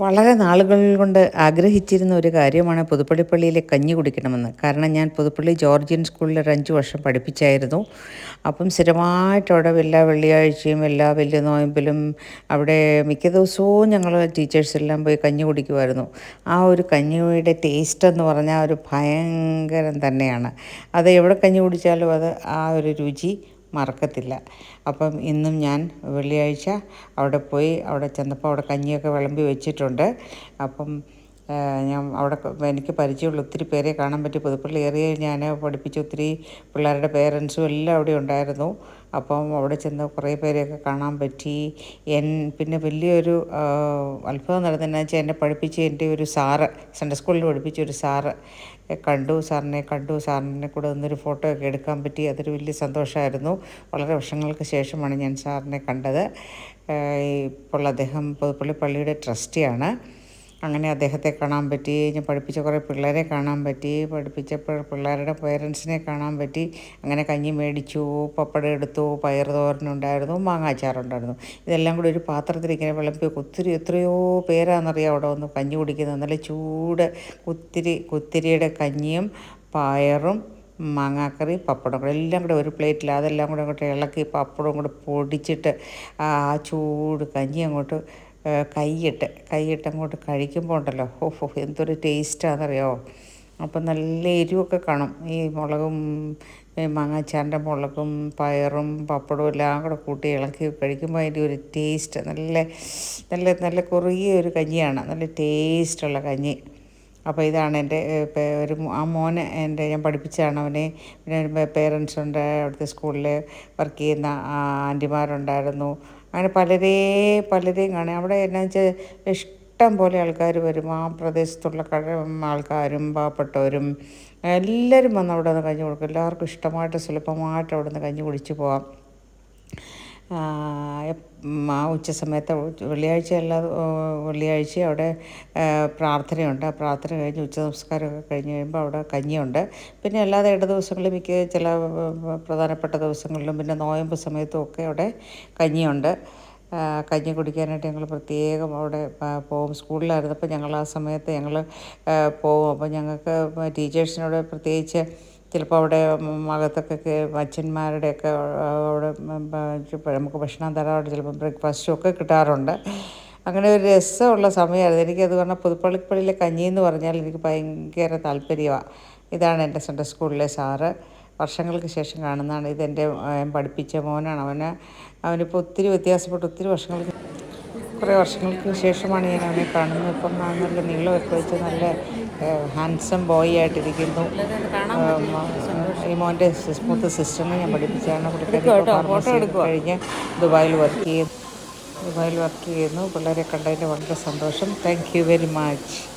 വളരെ നാളുകൾ കൊണ്ട് ആഗ്രഹിച്ചിരുന്ന ഒരു കാര്യമാണ് പുതുപ്പള്ളിപ്പള്ളിയിലെ കഞ്ഞി കുടിക്കണമെന്ന്. കാരണം ഞാൻ പുതുപ്പള്ളി ജോർജിയൻ സ്കൂളിൽ ഒരു അഞ്ച് വർഷം പഠിപ്പിച്ചായിരുന്നു. അപ്പം സ്ഥിരമായിട്ട് അവിടെ എല്ലാ വെള്ളിയാഴ്ചയും എല്ലാ വലിയ നോയമ്പിലും അവിടെ മിക്ക ദിവസവും ഞങ്ങൾ ടീച്ചേഴ്സ് എല്ലാം പോയി കഞ്ഞി കുടിക്കുമായിരുന്നു. ആ ഒരു കഞ്ഞിയുടെ ടേസ്റ്റ് എന്ന് പറഞ്ഞാൽ ഒരു ഭയങ്കരം തന്നെയാണ്. അത് എവിടെ കഞ്ഞി കുടിച്ചാലും അത് ആ ഒരു രുചി മറക്കത്തില്ല. അപ്പം ഇന്നും ഞാൻ വെള്ളിയാഴ്ച അവിടെ പോയി അവിടെ ചെന്നപ്പോൾ അവിടെ കഞ്ഞിയൊക്കെ വിളമ്പി വെച്ചിട്ടുണ്ട്. അപ്പം ഞാൻ അവിടെ എനിക്ക് പരിചയമുള്ള ഒത്തിരി പേരെ കാണാൻ പറ്റി. പുതുപ്പള്ളി ഏറിയയിൽ ഞാൻ പഠിപ്പിച്ച ഒത്തിരി പിള്ളേരുടെ പേരൻസും എല്ലാം അവിടെ ഉണ്ടായിരുന്നു. അപ്പം അവിടെ ചെന്ന് കുറേ പേരെയൊക്കെ കാണാൻ പറ്റി. എൻ പിന്നെ വലിയൊരു അത്ഭുതം നടന്നതെന്നു വെച്ചാൽ എന്നെ പഠിപ്പിച്ച എന്റെ ഒരു സാറ് സെൻട്രൽ സ്കൂളിൽ പഠിപ്പിച്ച ഒരു സാറ് കണ്ടു. സാറിനെ കണ്ടു. സാറിനെ കൂടെ ഒന്നൊരു ഫോട്ടോ ഒക്കെ എടുക്കാൻ പറ്റി. അതൊരു വലിയ സന്തോഷമായിരുന്നു വളരെ വർഷങ്ങൾക്ക് ശേഷമാണ് ഞാൻ സാറിനെ കണ്ടത്. ഇപ്പോൾ അദ്ദേഹം പുതുപ്പള്ളി പള്ളിയുടെ ട്രസ്റ്റിയാണ് അങ്ങനെ അദ്ദേഹത്തെ കാണാൻ പറ്റി ഞാൻ പഠിപ്പിച്ച കുറേ പിള്ളേരെ കാണാൻ പറ്റി പഠിപ്പിച്ച പിള്ളേരുടെ പേരൻസിനെ കാണാൻ പറ്റി. അങ്ങനെ കഞ്ഞി മേടിച്ചു പപ്പടം എടുത്തു പയർ തോരനുണ്ടായിരുന്നു മാങ്ങാച്ചാറുണ്ടായിരുന്നു ഇതെല്ലാം കൂടി ഒരു പാത്രത്തിൽ ഇങ്ങനെ വിളമ്പി ഒത്തിരി എത്രയോ പേരാണെന്നറിയാം അവിടെ വന്ന് കഞ്ഞി കുടിക്കുന്നത്. നല്ല ചൂട് കുത്തിരി കുത്തിരിയുടെ കഞ്ഞിയും പയറും മാങ്ങാക്കറി പപ്പടം കൂടെ എല്ലാം കൂടെ ഒരു പ്ലേറ്റിൽ അതെല്ലാം കൂടെ അങ്ങോട്ട് ഇളക്കി പപ്പടം കൂടെ പൊടിച്ചിട്ട് ആ ചൂട് കഞ്ഞി അങ്ങോട്ട് കൈയിട്ട് കൈയിട്ട് അങ്ങോട്ട് കഴിക്കുമ്പോൾ ഉണ്ടല്ലോ. ഓഹോ എന്തൊരു ടേസ്റ്റാണെന്നറിയോ അപ്പം നല്ല എരിവൊക്കെ കാണും. ഈ മുളകും മാങ്ങാച്ചാറിന്റെ മുളകും പയറും പപ്പടവും എല്ലാം കൂടെ കൂട്ടി ഇളക്കി കഴിക്കുമ്പോൾ അതിന്റെ ഒരു ടേസ്റ്റ് നല്ല നല്ല നല്ല കുറുകിയ ഒരു കഞ്ഞിയാണ്. നല്ല ടേസ്റ്റുള്ള കഞ്ഞി. അപ്പോൾ ഇതാണ് എന്റെ ഒരു ആ മോനെ എന്റെ ഞാൻ പഠിപ്പിച്ചതാണ് അവനെ. പിന്നെ പേരൻസ് ഉണ്ട് അവിടുത്തെ സ്കൂളിൽ വർക്ക് ചെയ്യുന്ന ആന്റിമാരുണ്ടായിരുന്നു. അങ്ങനെ പലരേ പലരെയും കാണാം. അവിടെ എന്നാ വെച്ചാൽ ഇഷ്ടം പോലെ ആൾക്കാർ വരും. ആ പ്രദേശത്തുള്ള കഴ ആൾക്കാരും പാവപ്പെട്ടവരും എല്ലാവരും വന്ന് അവിടെ നിന്ന് കഞ്ഞി കൊടുക്കും. എല്ലാവർക്കും ഇഷ്ടമായിട്ട് സുലഭമായിട്ട് അവിടെ നിന്ന് കഞ്ഞി കുടിച്ച് പോവാം. ആ ഉച്ച സമയത്ത് വെള്ളിയാഴ്ച എല്ലാ വെള്ളിയാഴ്ച അവിടെ പ്രാർത്ഥനയുണ്ട്. പ്രാർത്ഥന കഴിഞ്ഞ് ഉച്ച നമസ്കാരമൊക്കെ കഴിഞ്ഞ് കഴിയുമ്പോൾ അവിടെ കഞ്ഞിയുണ്ട്. പിന്നെ അല്ലാതെ ഇട ദിവസങ്ങളിൽ മിക്ക ചില പ്രധാനപ്പെട്ട ദിവസങ്ങളിലും പിന്നെ നോയമ്പ് സമയത്തും ഒക്കെ അവിടെ കഞ്ഞിയുണ്ട്. കഞ്ഞി കുടിക്കാനായിട്ട് ഞങ്ങൾ പ്രത്യേകം അവിടെ പോകും സ്കൂളിലായിരുന്നപ്പോൾ ഞങ്ങൾ ആ സമയത്ത് ഞങ്ങൾ പോകും അപ്പോൾ ഞങ്ങൾക്ക് ടീച്ചേഴ്സിനോട് പ്രത്യേകിച്ച് ചിലപ്പോൾ അവിടെ അകത്തൊക്കെ അച്ഛന്മാരുടെയൊക്കെ അവിടെ നമുക്ക് ഭക്ഷണം തരാറുണ്ട് ചിലപ്പോൾ ബ്രേക്ക്ഫാസ്റ്റും ഒക്കെ കിട്ടാറുണ്ട്. അങ്ങനെ ഒരു രസമുള്ള സമയമായിരുന്നു. എനിക്കത് പറഞ്ഞാൽ പുതുപ്പള്ളിപ്പള്ളിയിലെ കഞ്ഞി എന്ന് പറഞ്ഞാൽ എനിക്ക് ഭയങ്കര താല്പര്യമാണ് ഇതാണ് എന്റെ സെന്റർ സ്കൂളിലെ സാറ്. വർഷങ്ങൾക്ക് ശേഷം കാണുന്നതാണ്. ഇതെന്റെ പഠിപ്പിച്ച മോനാണ്. അവന് അവനിപ്പോൾ ഒത്തിരി വ്യത്യാസപ്പെട്ട് ഒത്തിരി വർഷങ്ങൾക്ക് കുറേ വർഷങ്ങൾക്ക് ശേഷമാണ് ഞാൻ അവനെ കാണുന്നത്. ഇപ്പം നല്ല നീളമൊക്കെ വെച്ച് നല്ല ഹാൻസം ബോയ് ആയിട്ടിരിക്കുന്നു. ഈ മോന്റെ മൂത്ത സിസ്റ്ററിനെ ഞാൻ പഠിപ്പിച്ചാണ് പുള്ളിക്കാരി കഴിഞ്ഞ് ദുബായിൽ വർക്ക് ചെയ്യുന്നു. ദുബായിൽ വർക്ക് ചെയ്യുന്നു. പിള്ളേരെ കണ്ടതിന്റെ വളരെ സന്തോഷം. Thank you very much